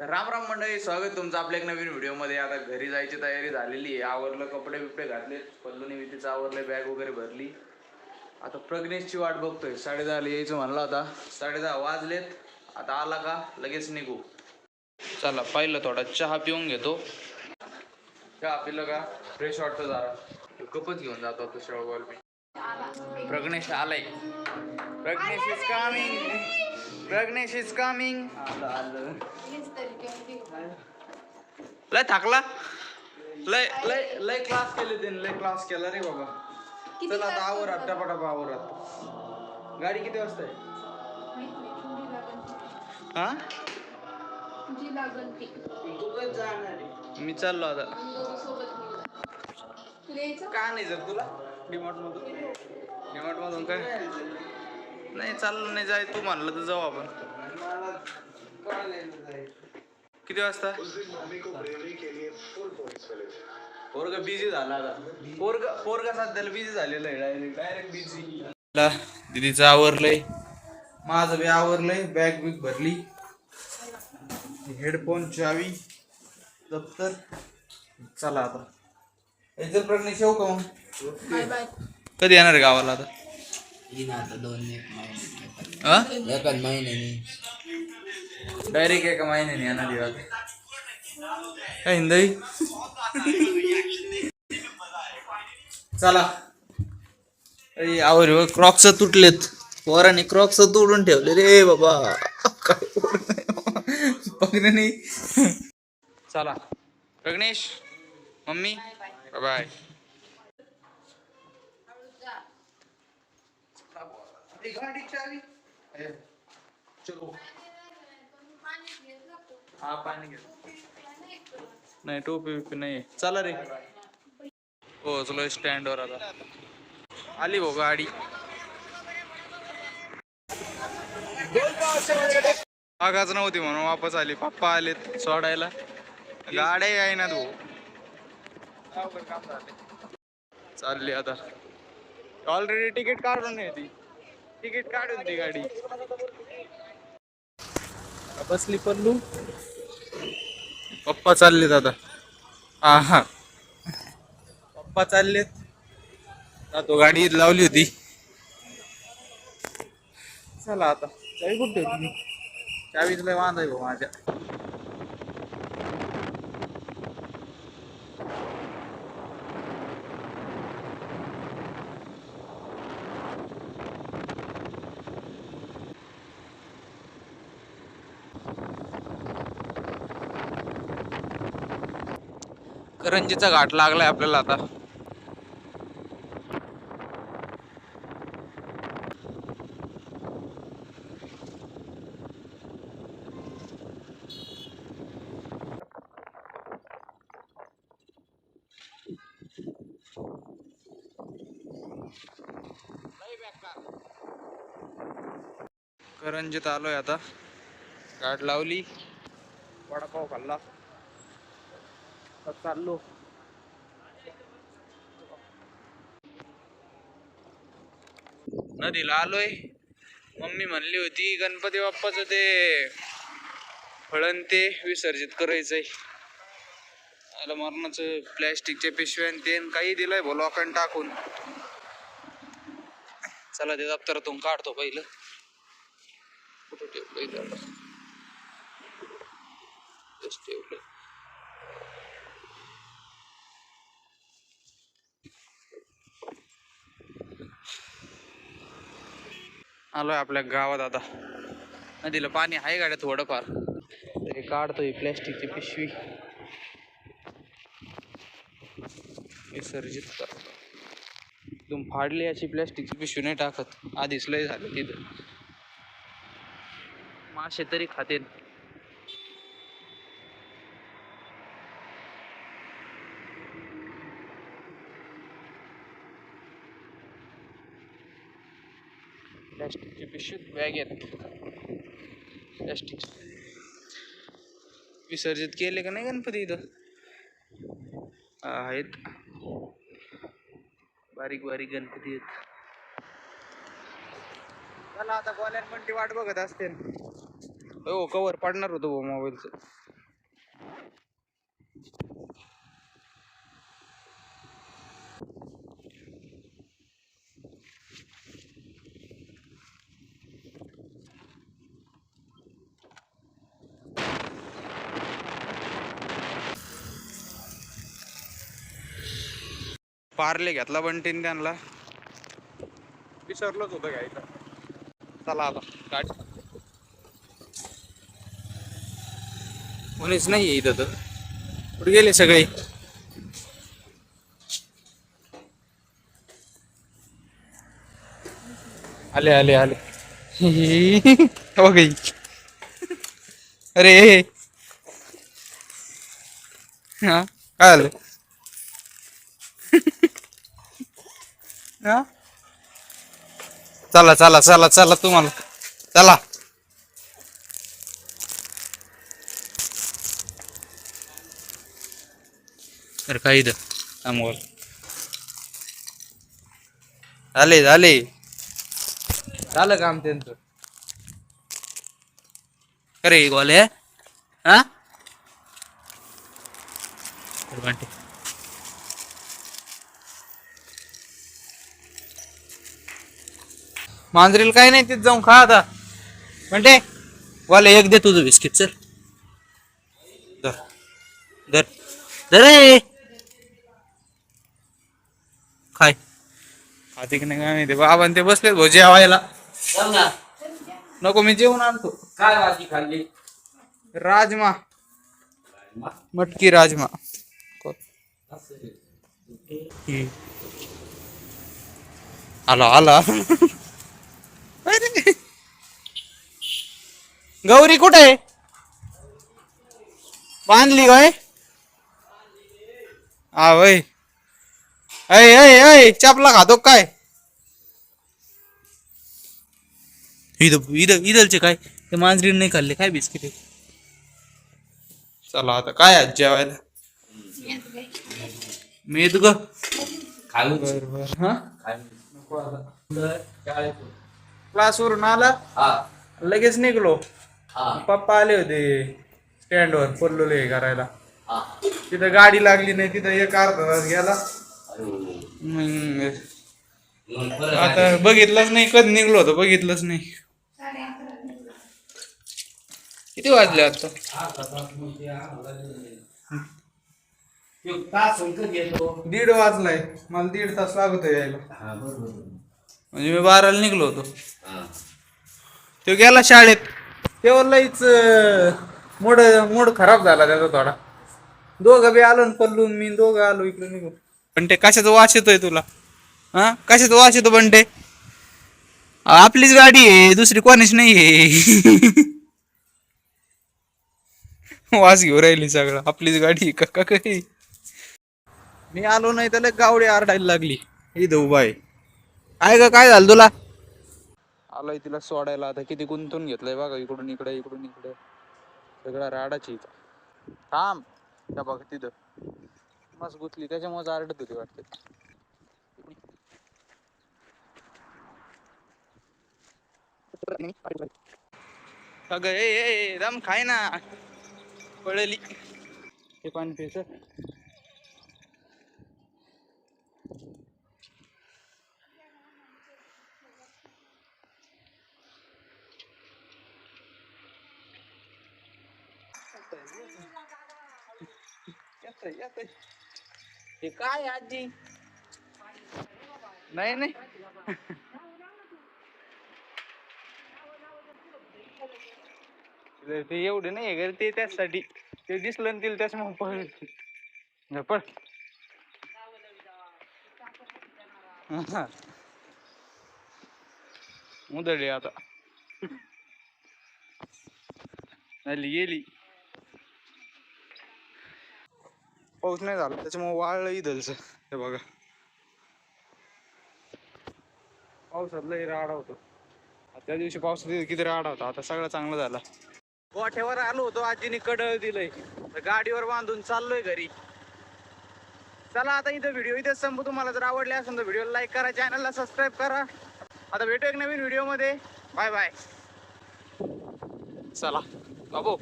तर राम राम मंडळी स्वागत तुमचं आपल्या एक नवीन व्हिडिओमध्ये. आता घरी जायची तयारी झालेली आहे. आवरलं कपडे बिपडे घातले. पल्लूने वितीचं आवरले बॅग वगैरे भरली. आता प्रज्ञेशची वाट बघतोय. साडेदहाला यायचं म्हणला आता साडेदहा वाजलेत. आता आला का? लगेच निघू. चला पाहिलं थोडा. चहा पिऊन घेतो. चहा पिलं का? फ्रेश वाटतं जरा. कपच घेऊन जातो आता शेवगाल मी प्रग्नेश आलाय. Pragnesh is coming Pragnesh is coming आलं आलं लय थाकला. लय लय लय क्लास केले त्याने लय क्लास केला रे बाबा. चला आता आवरात टपाटपा आवरात गाडी किती वाजता आहे हा? मी चाललो आता. का नाही जर तुला? डिमार्ट मधून डिमार्ट मधून काय? नाही चाललं नाही जाय तू म्हणलं तर जाऊ आपण. किती वाजता? पोरग बिझी झाला आता. पोरग पोरगा सध्याला बिझी झालेलं आहे डायरेक्ट डायरेक्ट बिझी दिदीचं आवरलंय. माझं बी आवरलंय बॅग बिग भरली. हेडफोन चावी दप्तर. चला आता. याचं प्रज्ञेश येऊ का मग? कधी येणार आहे गावाला आता? येईन आता दोन एकाच महिन्याने डायरेक्ट एका महिन्याने आहे आता काय हिंदई चला आवर क्रॉक्स तुटलेत पोराने क्रॉक्स तोडून ठेवले रे बाबा काय नाही चला प्रग्नेश मम्मी बाय गाडी चावी. चलो. हा पाणी घे. नाही टोपी बिपी नाही चला रे. हो चलो स्टँडवर आता. आली भाऊ गाडी. आगाच नव्हती म्हणून वापस आली. पप्पा आलेत सोडायला. गाड्या आहे ना भाऊ चालली आता. ऑलरेडी तिकीट काढून आहे ती तिकीट काढून ती गाडी. बसली पल्लू. पप्पा चाललेत आता. हा हा. पप्पा चाललेत. तो गाडी लावली होती. चला आता. चावी कुठे होती चावी तुला वांधा आहे भाऊ माझ्या. करंजीचा घाट लागलाय आपल्याला आता. करंजीत आलोय आता. गाठ लावली. वडापाव खाल्ला. चाललो. नदीला आलोय. मम्मी म्हणली होती गणपती बाप्पाचं ते फळण ते विसर्जित करायचंय. आलं मरणाचं प्लॅस्टिकच्या पिशव्या ते काही दिलंय भो लोकांनी टाकून. चला ते दप्तरातून काढतो पहिलं. कुठं ठेवलं आलो आहे आलोय आपल्या गावात आता. नदीला पाणी आहे गाड्या थोडंफार. तरी काढतोय प्लॅस्टिकची पिशवी. विसर्जित करतो. एकदम फाडली अशी प्लॅस्टिकची पिशवी नाही टाकत. आधीच लय झालं तिथं. मासे तरी खाते प्लॅस्टिकची पिशवीत बॅग आहेत. प्लॅस्टिक विसर्जित केले का नाही गणपती इथं? आहेत. बारीक बारीक गणपती आहेत. चला आता गोल्यान पण ती वाट बघत असते हो कवर पडणार होतो मोबाईलचं पार्ले घेतला बंटीन त्यांना. विसरलोच होतं घ्यायला चला आता. गाडी कोणीच नाही इथं तर. कुठे गेले सगळे? आले आले आले. हो गई. अरे हा काय आलं हा? चला चला चला चला तुम्हाला. चला. तर काय इथं? थांबवर झाले झाले. झालं काम त्यांचं. अरे गोले हा तर बंटी. मांजरीला काय नाही तिथे जाऊन खा आता. म्हणते वाला एक दे तुझं बिस्किट चल. धर. धर. धर रे. खाय. खाते की नाही काय माहिती. बाबा ते बसलेत भाऊ जेवायला. चल ना. नको मी जेवण आणतो. काय भाजी खाल्ली? राजमा. मटकी राजमा. हम्म. आला आला अरे. गौरी कुठे आहे? बांधली काय? हा वय. अय अय अय चापला खातो काय? इथं इथं इथलचे काय? ते मांजरीने नाही खाल्ले काय बिस्किट चला आता काय आज जेवायला? मेद ग. खाऊ बर बर. हा? खाऊ क्लासवरून आला? हा. लगेच निघलो. पप्पा आले होते स्टँडवर पडलोले हे करायला. हा. तिथं गाडी लागली नाही तिथं एक अर्धा तास गेला. अरे मग आता बघितलंच नाही कधी निघलो होतो बघितलंच नाही. किती वाजले आता? दीड वाजलाय. मला दीड तास लागतो यायला. हा म्हणजे मी बाराला निघलो होतो. हा. तो गेला शाळेत. तेव्हा लईच मूड मूड खराब झाला त्याचा थोडा. दोघं बी आलो न पल्लून मी दोघं आलो इकडे निघून. पण ते कशाचा वास येतोय तुला? हा? कशाचा वास येतो बंटे? आपलीच गाडी आहे दुसरी कोणीच नाही आहे. वास घेऊ राहिली सगळं. आपलीच गाडी आहे का का काही मी आलो नाही त्याला गावडी आरडायला लागली. इथं उभा आहे. काय ग काय झालं तुला? आलोय तिला सोडायला. आता किती गुंतून घेतलंय बघा इकडून इकडे इकडून इकडे. सगळा राडाची थांब. त्या बघ तिथं. मस्त गुतली. त्याच्यामुळे आरडत होती वाटते. अगं ए ए दम खाय ना. पळली. हे पाणी प्यायचं येतंय, येतंय. हे काय आजी. नाही नाही. ते एवढे नाही घरी ते त्यासाठी ते दिसलं ना तिला त्याच्यामुळे पळ पळ. उधळली आता. गेली. पाऊस नाही झाला त्याच्यामुळे वाळलं इथलच हे बघा. पावसात लई राडा होतो. त्या दिवशी पावसात किती राडा होता आता सगळं चांगलं झाला. गोठ्यावर आलो होतो आजीने कडळ दिलंय. तर गाडीवर बांधून चाललोय घरी. चला आता इथं व्हिडिओ इथेच संपू. तुम्हाला जर आवडले असेल तर व्हिडिओला लाईक करा चॅनलला सबस्क्राईब करा. आता भेटू एक नवीन व्हिडिओमध्ये. बाय बाय चला. बाबू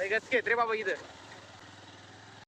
लगेच घेत रे बाबा इथं.